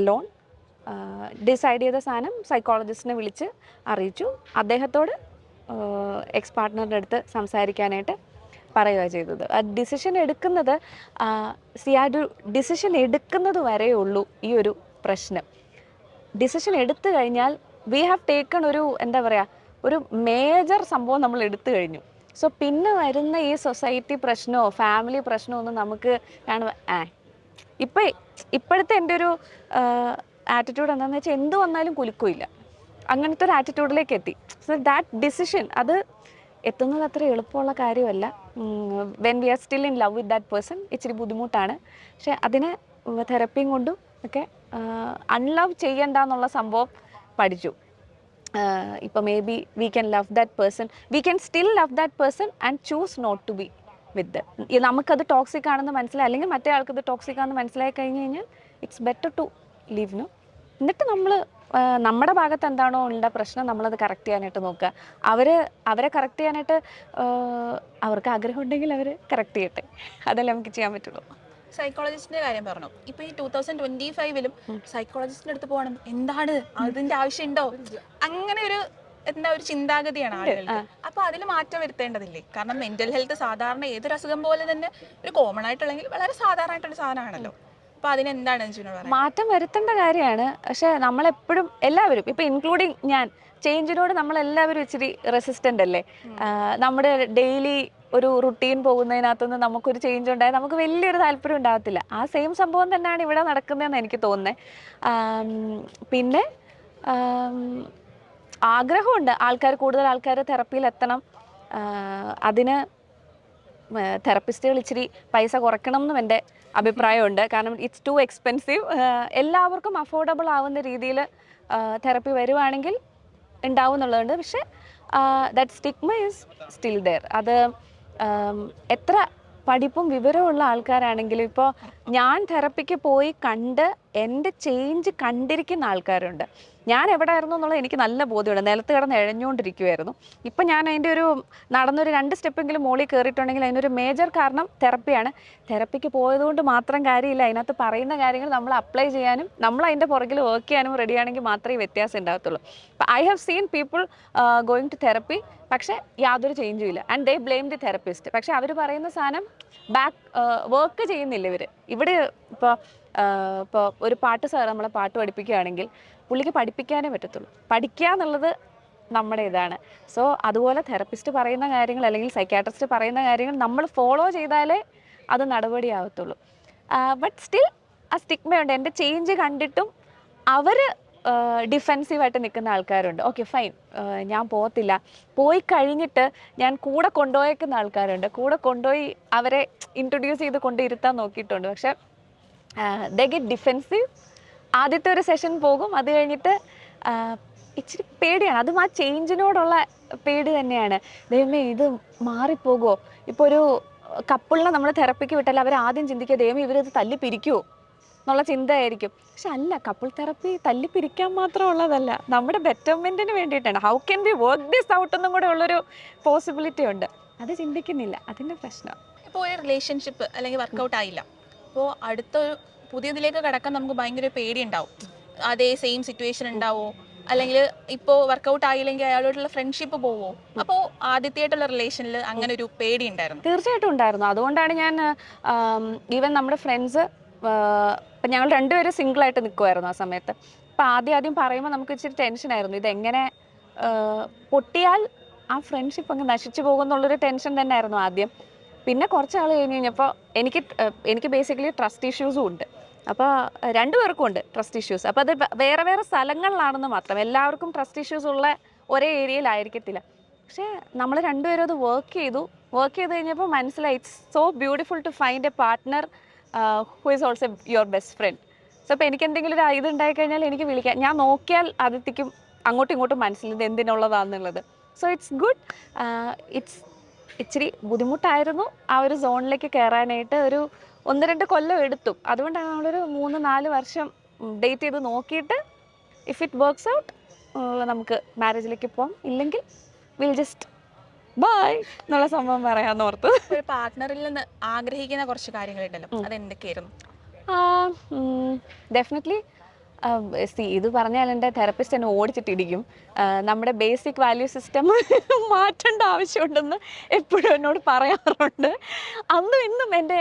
A: എലോൺ ഡിസൈഡ് ചെയ്ത സാധനം സൈക്കോളജിസ്റ്റിനെ വിളിച്ച് അറിയിച്ചു. അദ്ദേഹത്തോട് എക്സ് പാർട്ട്ണറിന്റെ അടുത്ത് സംസാരിക്കാനായിട്ട് പറയുക ചെയ്തത്. ആ ഡിസിഷൻ എടുക്കുന്നത് സി ആ ഒരു ഡിസിഷൻ എടുക്കുന്നത് വരേ ഉള്ളൂ ഈ ഒരു പ്രശ്നം. ഡിസിഷൻ എടുത്തു കഴിഞ്ഞാൽ വി ഹാവ് ടേക്കൺ ഒരു എന്താ പറയുക ഒരു മേജർ സംഭവം നമ്മൾ എടുത്തു കഴിഞ്ഞു. സോ പിന്നെ വരുന്ന ഈ സൊസൈറ്റി പ്രശ്നമോ ഫാമിലി പ്രശ്നമോ ഒന്നും നമുക്ക് കാണുക ആ ഇപ്പം ഇപ്പോഴത്തെ എന്റെ ഒരു ആറ്റിറ്റ്യൂഡ് എന്താണെന്ന് വെച്ചാൽ എന്ത് വന്നാലും കുലുക്കില്ല അങ്ങനത്തെ ഒരു ആറ്റിറ്റ്യൂഡിലേക്ക് എത്തി. സോ ദാറ്റ് ഡിസിഷൻ അത് എത്തുന്നത് അത്ര എളുപ്പമുള്ള കാര്യമല്ല. When we are still in love with that person ഇച്ചിരി ബുദ്ധിമുട്ടാണ്. പക്ഷെ അതിനെ തെറപ്പിയും കൊണ്ടും ഒക്കെ അൺലവ് ചെയ്യണ്ട എന്നുള്ള സംഭവം പഠിച്ചു. ഇപ്പോൾ maybe we can love that person we can still love that person and choose not to be with നമുക്കത് ടോക്സിക് ആണെന്ന് മനസ്സിലായി അല്ലെങ്കിൽ മറ്റേ ആൾക്കത് ടോക്സിക് ആണെന്ന് മനസ്സിലായി കഴിഞ്ഞ് കഴിഞ്ഞാൽ ഇറ്റ്സ് ബെറ്റർ ടു ലീവ് നു എന്നിട്ട് നമ്മൾ നമ്മുടെ ഭാഗത്ത് എന്താണോ ഉള്ള പ്രശ്നം നമ്മളത് കറക്റ്റ് ചെയ്യാനായിട്ട് നോക്കുക. അവർ അവരെ കറക്റ്റ് ചെയ്യാനായിട്ട് അവർക്ക് ആഗ്രഹം ഉണ്ടെങ്കിൽ അവർ കറക്റ്റ് ചെയ്യട്ടെ. അതല്ലേ നമുക്ക് ചെയ്യാൻ പറ്റുള്ളൂ.
B: സൈക്കോളജിസ്റ്റിന്റെ കാര്യം പറഞ്ഞു. ഇപ്പൊ ഈ ടൂ തൗസൻഡ് ട്വന്റി ഫൈവിലും സൈക്കോളജിസ്റ്റിന്റെ അടുത്ത് പോകണം. എന്താണ്? അതിന്റെ ആവശ്യമുണ്ടോ? അങ്ങനെ ഒരു എന്താ ഒരു ചിന്താഗതിയാണ് ആളുകൾക്ക്. അപ്പൊ അതിൽ മാറ്റം വരുത്തേണ്ടതില്ലേ? കാരണം മെന്റൽ ഹെൽത്ത് സാധാരണ ഏതൊരു അസുഖം പോലെ തന്നെ ഒരു കോമൺ ആയിട്ടുള്ളെങ്കിൽ വളരെ സാധാരണ ആയിട്ടുള്ള സാധനമാണല്ലോ. അപ്പൊ അതിനെന്താണ് അഞ്ജുന പറയുന്നത്
A: മാറ്റം വരുത്തേണ്ട കാര്യമാണ്. പക്ഷെ നമ്മളെപ്പോഴും എല്ലാവരും ഇപ്പൊ ഇൻക്ലൂഡിങ് ഞാൻ ചേഞ്ചിനോട് നമ്മളെല്ലാവരും ഇച്ചിരി റെസിസ്റ്റന്റ് അല്ലേ? നമ്മുടെ ഡെയിലി ഒരു റുട്ടീൻ പോകുന്നതിനകത്തുനിന്ന് നമുക്കൊരു ചേഞ്ച് ഉണ്ടായാൽ നമുക്ക് വലിയൊരു താല്പര്യം ഉണ്ടാകത്തില്ല. ആ സെയിം സംഭവം തന്നെയാണ് ഇവിടെ നടക്കുന്നതെന്ന് എനിക്ക് തോന്നുന്നത് പിന്നെ ആഗ്രഹമുണ്ട് ആൾക്കാർ കൂടുതൽ ആൾക്കാർ തെറപ്പിയിൽ എത്തണം. അതിന് തെറപ്പിസ്റ്റുകൾ ഇച്ചിരി പൈസ കുറയ്ക്കണം എന്നും എന്റെ അഭിപ്രായമുണ്ട്. കാരണം ഇറ്റ്സ് ടു എക്സ്പെൻസീവ് എല്ലാവർക്കും അഫോർഡബിൾ ആവുന്ന രീതിയിൽ തെറപ്പി വരുവാണെങ്കിൽ ഉണ്ടാവും എന്നുള്ളതുണ്ട് പക്ഷേ that stigma is still there അത് എത്ര പഠിപ്പും വിവരമുള്ള ആൾക്കാരാണെങ്കിലും ഇപ്പോൾ ഞാൻ തെറപ്പിക്ക് പോയി കണ്ട് എന്റെ ചേഞ്ച് കണ്ടിരിക്കുന്ന ആൾക്കാരുണ്ട്. ഞാൻ എവിടെ ആയിരുന്നു എന്നുള്ളത് എനിക്ക് നല്ല ബോധ്യമുണ്ട്. നിലത്ത് കിടന്ന് എഴഞ്ഞുകൊണ്ടിരിക്കുമായിരുന്നു ഇപ്പം ഞാൻ അതിന്റെ ഒരു നടന്നൊരു രണ്ട് സ്റ്റെപ്പെങ്കിലും മുകളിൽ കയറിയിട്ടുണ്ടെങ്കിൽ അതിനൊരു മേജർ കാരണം തെറപ്പിയാണ് തെറപ്പിക്ക് പോയതുകൊണ്ട് മാത്രം കാര്യമില്ല. അതിനകത്ത് പറയുന്ന കാര്യങ്ങൾ നമ്മൾ അപ്ലൈ ചെയ്യാനും നമ്മൾ അതിന്റെ പുറകിൽ വർക്ക് ചെയ്യാനും റെഡിയാണെങ്കിൽ മാത്രമേ വ്യത്യാസം ഉണ്ടാകത്തുള്ളൂ. I have seen people going to therapy പക്ഷേ യാതൊരു ചേഞ്ചും ഇല്ല. And they blame the therapist പക്ഷേ അവർ പറയുന്ന സാധനം ബാക്ക് വർക്ക് ചെയ്യുന്നില്ല ഇവർ ഇവിടെ ഇപ്പോൾ ഇപ്പോൾ ഒരു പാട്ട് സാർ നമ്മളെ പാട്ട് പഠിപ്പിക്കുകയാണെങ്കിൽ പുള്ളിക്ക് പഠിപ്പിക്കാനേ പറ്റത്തുള്ളൂ. പഠിക്കുക എന്നുള്ളത് നമ്മുടെ ഇതാണ്. സോ അതുപോലെ തെറപ്പിസ്റ്റ് പറയുന്ന കാര്യങ്ങൾ അല്ലെങ്കിൽ സൈക്കാട്രിസ്റ്റ് പറയുന്ന കാര്യങ്ങൾ നമ്മൾ ഫോളോ ചെയ്താലേ അത് നടപടിയാവത്തുള്ളൂ. ബട്ട് സ്റ്റിൽ ആ സ്റ്റിഗ്മയുണ്ട് എന്റെ ചേഞ്ച് കണ്ടിട്ടും അവർ ഡിഫെൻസീവായിട്ട് നിൽക്കുന്ന ആൾക്കാരുണ്ട്. ഓക്കെ ഫൈൻ ഞാൻ പോകത്തില്ല. പോയി കഴിഞ്ഞിട്ട് ഞാൻ കൂടെ കൊണ്ടുപോയേക്കുന്ന ആൾക്കാരുണ്ട്. കൂടെ കൊണ്ടുപോയി അവരെ ഇൻട്രൊഡ്യൂസ് ചെയ്ത് കൊണ്ടിരുത്താൻ നോക്കിയിട്ടുണ്ട്. പക്ഷേ ദ ഗെറ്റ് ഡിഫെൻസീവ് ആദ്യത്തെ ഒരു സെഷൻ പോകും. അത് കഴിഞ്ഞിട്ട് ഇച്ചിരി പേടിയാണ്. അതും ആ ചേഞ്ചിനോടുള്ള പേടി തന്നെയാണ്. ദൈവമേ ഇത് മാറിപ്പോകുമോ ഇപ്പോൾ ഒരു കപ്പിളിനെ നമ്മൾ തെറപ്പിക്ക് വിട്ടാൽ അവർ ആദ്യം ചിന്തിക്കുക ദൈവമേ ഇവരിത് തല്ലി പിരിക്കുമോ എന്നുള്ള ചിന്തയായിരിക്കും. പക്ഷെ അല്ല കപ്പിൾ തെറപ്പി തല്ലി പിരിക്കാൻ മാത്രമുള്ളതല്ല നമ്മുടെ ബെറ്റർമെന്റിന് വേണ്ടിയിട്ടാണ്. How can be work this out എന്നും കൂടെ ഉള്ളൊരു പോസിബിലിറ്റി ഉണ്ട്. അത് ചിന്തിക്കുന്നില്ല. അതിന്റെ പ്രശ്നം.
B: ഇപ്പോൾ റിലേഷൻഷിപ്പ് അല്ലെങ്കിൽ വർക്കൗട്ട് ആയില്ല. അപ്പോൾ അടുത്ത ഒരു പുതിയതിലേക്ക് കടക്കാൻ നമുക്ക് ഭയങ്കര പേടി ഉണ്ടാവും അതേ സെയിം സിറ്റുവേഷൻ ഉണ്ടാവോ? അല്ലെങ്കിൽ ഇപ്പോൾ വർക്കൗട്ട് ആയില്ലെങ്കിൽ അയാളോടുള്ള ഫ്രണ്ട്ഷിപ്പ് പോവോ? അപ്പോൾ ആദ്യത്തെയായിട്ടുള്ള റിലേഷനിൽ അങ്ങനെ ഒരു പേടി ഉണ്ടായിരുന്നു.
A: തീർച്ചയായിട്ടും ഉണ്ടായിരുന്നു. അതുകൊണ്ടാണ് ഞാൻ ഈവൻ നമ്മുടെ ഫ്രണ്ട്സ് ഇപ്പം ഞങ്ങൾ രണ്ടുപേരും സിംഗിളായിട്ട് നിൽക്കുമായിരുന്നു ആ സമയത്ത്. അപ്പം ആദ്യം ആദ്യം പറയുമ്പോൾ നമുക്ക് ഇച്ചിരി ടെൻഷനായിരുന്നു ഇതെങ്ങനെ പൊട്ടിയാൽ ആ ഫ്രണ്ട്ഷിപ്പ് അങ്ങ് നശിച്ചു പോകുന്നുള്ളൊരു ടെൻഷൻ തന്നെയായിരുന്നു ആദ്യം. പിന്നെ കുറച്ച് കഴിഞ്ഞ് കഴിഞ്ഞപ്പോൾ എനിക്ക് എനിക്ക് ബേസിക്കലി ട്രസ്റ്റ് ഇഷ്യൂസും ഉണ്ട്. അപ്പോൾ രണ്ടുപേർക്കും ഉണ്ട് ട്രസ്റ്റ് ഇഷ്യൂസ് അപ്പോൾ അത് വേറെ വേറെ സ്ഥലങ്ങളിലാണെന്ന് മാത്രം. എല്ലാവർക്കും ട്രസ്റ്റ് ഇഷ്യൂസ് ഉള്ള ഒരേ ഏരിയയിലായിരിക്കത്തില്ല പക്ഷേ നമ്മൾ രണ്ടുപേരും അത് വർക്ക് ചെയ്തു. വർക്ക് ചെയ്ത് കഴിഞ്ഞപ്പോൾ മനസ്സിലായി it's so beautiful to find a partner who is also your best friend so അപ്പോൾ എനിക്ക് എന്തെങ്കിലും ഒരു ഇത് കഴിഞ്ഞാൽ എനിക്ക് വിളിക്കാം. ഞാൻ നോക്കിയാൽ ആദ്യത്തേക്കും അങ്ങോട്ടും ഇങ്ങോട്ടും മനസ്സിലുണ്ട് ഇത് എന്തിനുള്ളതാണെന്നുള്ളത് സോ ഇറ്റ്സ് ഗുഡ് ഇറ്റ്സ് ഇച്ചിരി ബുദ്ധിമുട്ടായിരുന്നു ആ ഒരു സോണിലേക്ക് കയറാനായിട്ട് ഒരു ഒന്ന് രണ്ട് കൊല്ലം എടുത്തു. അതുകൊണ്ടാണ് നമ്മളൊരു മൂന്ന് നാല് വർഷം ഡേറ്റ് ചെയ്ത് നോക്കിയിട്ട് ഇഫ് ഇറ്റ് വർക്ക്സ് ഔട്ട് നമുക്ക് മാരേജിലേക്ക് പോകാം ഇല്ലെങ്കിൽ വിൽ ജസ്റ്റ് ബൈ എന്നുള്ള സംഭവം പറയാന്ന് ഓർത്ത്.
B: ഒരു പാർട്ട്ണറിൽ നിന്ന് ആഗ്രഹിക്കുന്ന കുറച്ച് കാര്യങ്ങളുണ്ടല്ലോ. അത് എന്തൊക്കെയായിരുന്നു
A: ഡെഫിനറ്റ്ലി സി ഇത് പറഞ്ഞാൽ എന്റെ തെറപ്പിസ്റ്റ് എന്നെ ഓടിച്ചിട്ടിരിക്കും നമ്മുടെ ബേസിക് വാല്യൂ സിസ്റ്റം മാറ്റേണ്ട ആവശ്യമുണ്ടെന്ന് എപ്പോഴും എന്നോട് പറയാറുണ്ട്. അന്നും ഇന്നും എന്റെ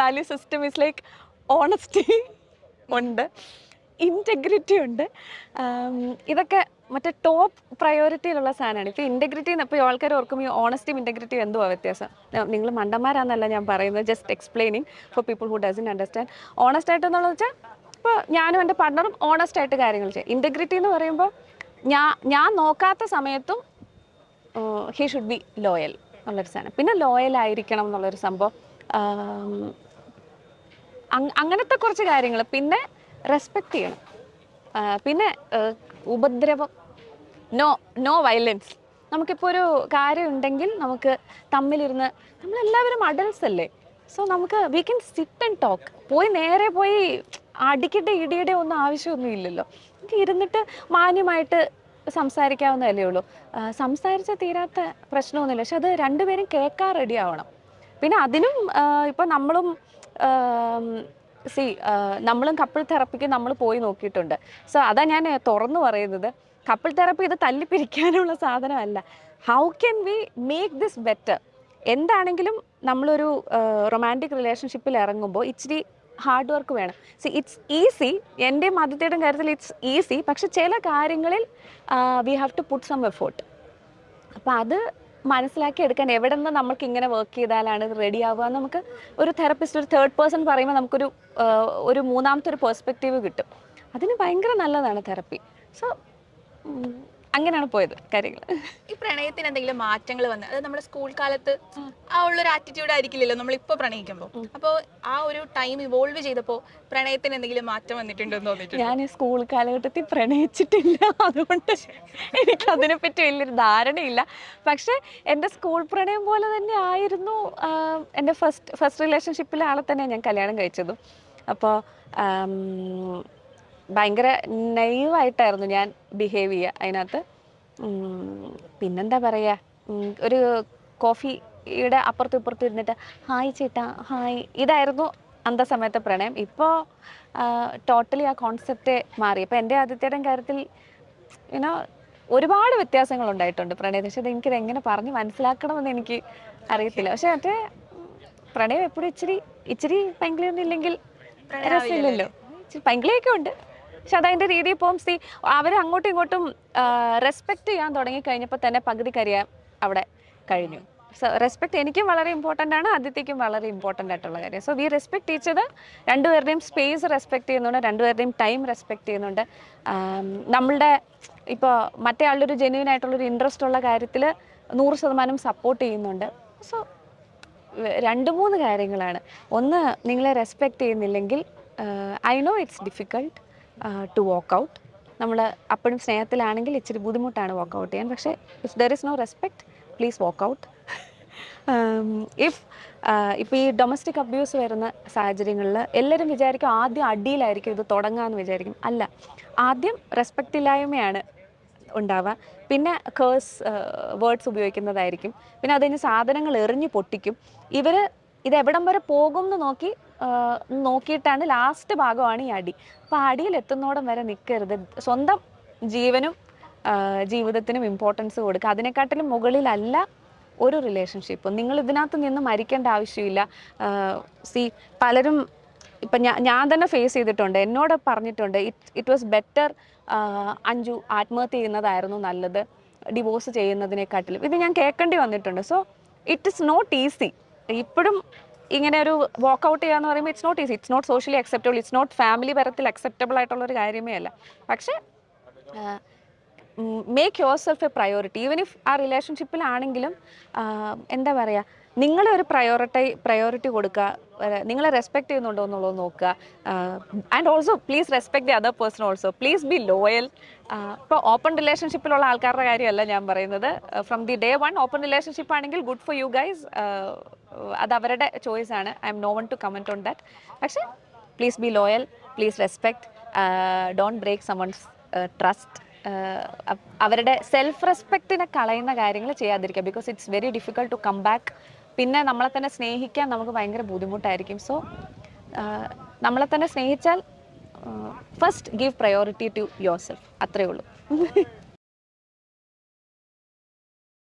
A: value system is like honesty ഉണ്ട് ഇന്റഗ്രിറ്റി ഉണ്ട്. ഇതൊക്കെ മറ്റേ ടോപ്പ് പ്രയോറിറ്റിയിലുള്ള സാധനമാണ്. ഇപ്പോൾ ഇന്റഗ്രിറ്റി ഇപ്പോൾ ആൾക്കാർ ഓർക്കും ഈ ഓണസ്റ്റിയും ഇന്റഗ്രിറ്റിയും എന്തുവാ വ്യത്യാസം? നിങ്ങൾ മണ്ടന്മാരാന്നല്ല ഞാൻ പറയുന്നത് just explaining for people who doesn't understand honest ആയിട്ടെന്നുള്ളത് വെച്ചാൽ ഇപ്പോൾ ഞാനും എന്റെ പാർട്ട്ണറും ഓണസ്റ്റ് ആയിട്ട് കാര്യങ്ങൾ ചെയ്യും. ഇന്റഗ്രിറ്റി എന്ന് പറയുമ്പോൾ ഞാൻ ഞാൻ നോക്കാത്ത സമയത്തും ഹി ഷുഡ് ബി ലോയൽ എന്നുള്ളൊരു സാധനം. പിന്നെ ലോയൽ ആയിരിക്കണം എന്നുള്ളൊരു സംഭവം. അങ്ങനത്തെ കുറച്ച് കാര്യങ്ങൾ. പിന്നെ റെസ്പെക്റ്റ് ചെയ്യണം. പിന്നെ ഉപദ്രവം. നോ നോ വയലൻസ് നമുക്കിപ്പോൾ ഒരു കാര്യം ഉണ്ടെങ്കിൽ നമുക്ക് തമ്മിലിരുന്ന് നമ്മളെല്ലാവരും അഡൽസ് അല്ലേ? സോ നമുക്ക് we can sit and talk പോയി നേരെ പോയി അടിക്കട്ടെ ഇടിയുടെ ഒന്നും ആവശ്യമൊന്നും ഇല്ലല്ലോ. നമുക്ക് ഇരുന്നിട്ട് മാന്യമായിട്ട് സംസാരിക്കാവുന്നതല്ലേ ഉള്ളൂ. സംസാരിച്ച തീരാത്ത പ്രശ്നമൊന്നുമില്ല. പക്ഷെ അത് രണ്ടുപേരും കേൾക്കാൻ റെഡി ആവണം. പിന്നെ അതിനും ഇപ്പം നമ്മളും സി നമ്മളും കപ്പിൾ തെറപ്പിക്ക് നമ്മൾ പോയി നോക്കിയിട്ടുണ്ട്. സോ അതാ ഞാൻ തുറന്നു പറയുന്നത്. കപ്പിൾ തെറപ്പി ഇത് തല്ലിപ്പിരിക്കാനുള്ള സാധനമല്ല. How can we make this better എന്താണെങ്കിലും നമ്മളൊരു റൊമാന്റിക് റിലേഷൻഷിപ്പിൽ ഇറങ്ങുമ്പോൾ ഇച്ചിരി ഹാർഡ് വർക്ക് വേണം. സി ഇറ്റ്സ് ഈസി എന്റെ മതത്തിയുടെ കാര്യത്തിൽ ഇറ്റ്സ് ഈസി പക്ഷെ ചില കാര്യങ്ങളിൽ we have to put some effort അപ്പോൾ അത് മനസ്സിലാക്കി എടുക്കാൻ എവിടെ നിന്ന് നമുക്ക് ഇങ്ങനെ വർക്ക് ചെയ്താലാണ് റെഡി ആവുക നമുക്ക് ഒരു തെറപ്പിസ്റ്റ് ഒരു തേർഡ് പേഴ്സൺ പറയുമ്പോൾ നമുക്കൊരു ഒരു മൂന്നാമത്തെ ഒരു പെർസ്പെക്റ്റീവ് കിട്ടും. അതിന് ഭയങ്കര നല്ലതാണ് തെറപ്പി സോ അങ്ങനെയാണ് പോയത് കാര്യങ്ങൾ
B: ഈ പ്രണയത്തിന് എന്തെങ്കിലും മാറ്റങ്ങൾ വന്ന് അത് നമ്മുടെ സ്കൂൾ കാലത്ത് ആ ഉള്ളൊരു ആറ്റിറ്റ്യൂഡ് ആയിരിക്കില്ലല്ലോ നമ്മൾ ഇപ്പോൾ പ്രണയിക്കുമ്പോൾ അപ്പോൾ ആ ഒരു ടൈം ഇവോൾവ് ചെയ്തപ്പോൾ പ്രണയത്തിന് എന്തെങ്കിലും മാറ്റം വന്നിട്ടുണ്ടോ എന്ന് തോന്നിയിട്ടുണ്ട്?
A: ഞാൻ സ്കൂൾ കാലഘട്ടത്തിൽ പ്രണയിച്ചിട്ടില്ല. അതുകൊണ്ട് എനിക്ക് അതിനെപ്പറ്റി വലിയൊരു ധാരണയില്ല. പക്ഷേ എന്റെ സ്കൂൾ പ്രണയം പോലെ തന്നെ ആയിരുന്നു എന്റെ ഫസ്റ്റ് ഫസ്റ്റ് റിലേഷൻഷിപ്പിലെ ആളെ തന്നെ ഞാൻ കല്യാണം കഴിച്ചതും. അപ്പോൾ ഭയങ്കര നൈവായിട്ടായിരുന്നു ഞാൻ ബിഹേവ് ചെയ്യുക അതിനകത്ത്. പിന്നെന്താ പറയുക ഒരു കോഫിയുടെ അപ്പുറത്തും ഇപ്പുറത്തും ഇരുന്നിട്ട് ഹായ് ചേട്ടാ ഹായ് ഇതായിരുന്നു അന്ത സമയത്തെ പ്രണയം. ഇപ്പോൾ ടോട്ടലി ആ കോൺസെപ്റ്റ് മാറി. അപ്പോൾ എന്റെ ആദിത്യയുടെ കാര്യത്തിൽ യുനോ ഒരുപാട് വ്യത്യാസങ്ങൾ ഉണ്ടായിട്ടുണ്ട് പ്രണയത്തെ. പക്ഷേ എനിക്കിത് എങ്ങനെ പറഞ്ഞ് മനസ്സിലാക്കണമെന്ന് എനിക്ക് അറിയത്തില്ല. പക്ഷേ മറ്റേ പ്രണയം എപ്പോഴും ഇച്ചിരി ഇച്ചിരി പൈങ്കിളിയൊന്നും ഇല്ലെങ്കിൽ രസമില്ലല്ലോ. ഇച്ചിരി പൈങ്കിളിയൊക്കെ ഉണ്ട്. പക്ഷെ അതതിന്റെ രീതിയിൽ പോകും സി അവർ അങ്ങോട്ടും ഇങ്ങോട്ടും റെസ്പെക്റ്റ് ചെയ്യാൻ തുടങ്ങി കഴിഞ്ഞപ്പോൾ തന്നെ പകുതി കരിയാൻ അവിടെ കഴിഞ്ഞു. സോ റെസ്പെക്ട് എനിക്കും വളരെ ഇമ്പോർട്ടന്റ് ആണ് ആദിത്യക്കും വളരെ ഇമ്പോർട്ടന്റ് ആയിട്ടുള്ള കാര്യം. സോ വി റെസ്പെക്ട് ടീച്ചത് രണ്ടുപേരുടെയും സ്പേസ് റെസ്പെക്ട് ചെയ്യുന്നുണ്ട് രണ്ടുപേരുടെയും ടൈം റെസ്പെക്ട് ചെയ്യുന്നുണ്ട്. നമ്മളുടെ ഇപ്പോൾ മറ്റേ ആളുടെ ഒരു ജെന്യൂൻ ആയിട്ടുള്ളൊരു ഇൻട്രസ്റ്റ് ഉള്ള കാര്യത്തിൽ നൂറ് ശതമാനം സപ്പോർട്ട് ചെയ്യുന്നുണ്ട്. സോ രണ്ട് മൂന്ന് കാര്യങ്ങളാണ്. ഒന്ന് നിങ്ങളെ റെസ്പെക്റ്റ് ചെയ്യുന്നില്ലെങ്കിൽ I know it's difficult to walk out നമ്മൾ അപ്പോഴും സ്നേഹത്തിലാണെങ്കിൽ ഇച്ചിരി ബുദ്ധിമുട്ടാണ് വാക്ക് ഔട്ട് ചെയ്യാൻ. പക്ഷേ if there is no respect please walk out if ഇപ്പോൾ ഈ ഡൊമസ്റ്റിക് അബ്യൂസ് വരുന്ന സാഹചര്യങ്ങളിൽ എല്ലാവരും വിചാരിക്കും ആദ്യം അടിയിലായിരിക്കും ഇത് തുടങ്ങാമെന്ന് വിചാരിക്കും. അല്ല ആദ്യം റെസ്പെക്റ്റ് ഇല്ലായ്മയാണ് ഉണ്ടാവുക. പിന്നെ കേഴ്സ് വേർഡ്സ് ഉപയോഗിക്കുന്നതായിരിക്കും. പിന്നെ അതിന് സാധനങ്ങൾ എറിഞ്ഞു പൊട്ടിക്കും. ഇവർ ഇത് എവിടം വരെ പോകും എന്ന് നോക്കി നോക്കിയിട്ടാണ് ലാസ്റ്റ് ഭാഗമാണ് ഈ അടി. അപ്പോൾ അടിയിൽ എത്തുന്നോടം വരെ നിൽക്കരുത് സ്വന്തം ജീവനും ജീവിതത്തിനും ഇമ്പോർട്ടൻസ് കൊടുക്കുക. അതിനെക്കാട്ടിലും മുകളിലല്ല ഒരു റിലേഷൻഷിപ്പ് നിങ്ങൾ ഇതിനകത്ത് നിന്ന് മരിക്കേണ്ട ആവശ്യമില്ല. സി പലരും ഇപ്പം ഞാൻ ഞാൻ തന്നെ ഫേസ് ചെയ്തിട്ടുണ്ട്. എന്നോട് പറഞ്ഞിട്ടുണ്ട് ഇറ്റ് ഇറ്റ് വാസ് ബെറ്റർ അഞ്ചു ആത്മഹത്യ ചെയ്യുന്നതായിരുന്നു നല്ലത്. ഡിവോഴ്സ് ചെയ്യുന്നതിനെക്കാട്ടിലും. ഇത് ഞാൻ കേൾക്കേണ്ടി വന്നിട്ടുണ്ട്. So it is not easy ഇപ്പോഴും ഇങ്ങനെ ഒരു വാക്കൗട്ട് ചെയ്യാന്ന് പറയുമ്പോൾ it's not easy it's not socially acceptable it's not family പരത്തിൽ അക്സെപ്റ്റബിൾ ആയിട്ടുള്ള ഒരു കാര്യമേ അല്ല. പക്ഷേ make yourself a priority even if ആ റിലേഷൻഷിപ്പിലാണെങ്കിലും എന്താ പറയുക നിങ്ങളെ ഒരു പ്രയോറിറ്റി പ്രയോറിറ്റി കൊടുക്കുക നിങ്ങളെ റെസ്പെക്ട് ചെയ്യുന്നുണ്ടോ എന്നുള്ളത് നോക്കുക. And also please respect the other person also please be loyal ഇപ്പോൾ ഓപ്പൺ റിലേഷൻഷിപ്പിലുള്ള ആൾക്കാരുടെ കാര്യമല്ല ഞാൻ പറയുന്നത്. From the day one open relationship ആണെങ്കിൽ ഗുഡ് ഫോർ യു ഗൈസ് അത് അവരുടെ ചോയ്സ് ആണ്. I'm no one to comment on that പക്ഷേ please be loyal please respect don't break someone's trust അവരുടെ സെൽഫ് റെസ്പെക്റ്റിനെ കളയുന്ന കാര്യങ്ങൾ ചെയ്യാതിരിക്കുക. Because it's very difficult to come back പിന്നെ നമ്മളെ തന്നെ സ്നേഹിക്കാൻ നമുക്ക് ഭയങ്കര ബുദ്ധിമുട്ടായിരിക്കും. സോ നമ്മളെ തന്നെ സ്നേഹിച്ചാൽ first give priority to yourself അത്രയേ ഉള്ളൂ.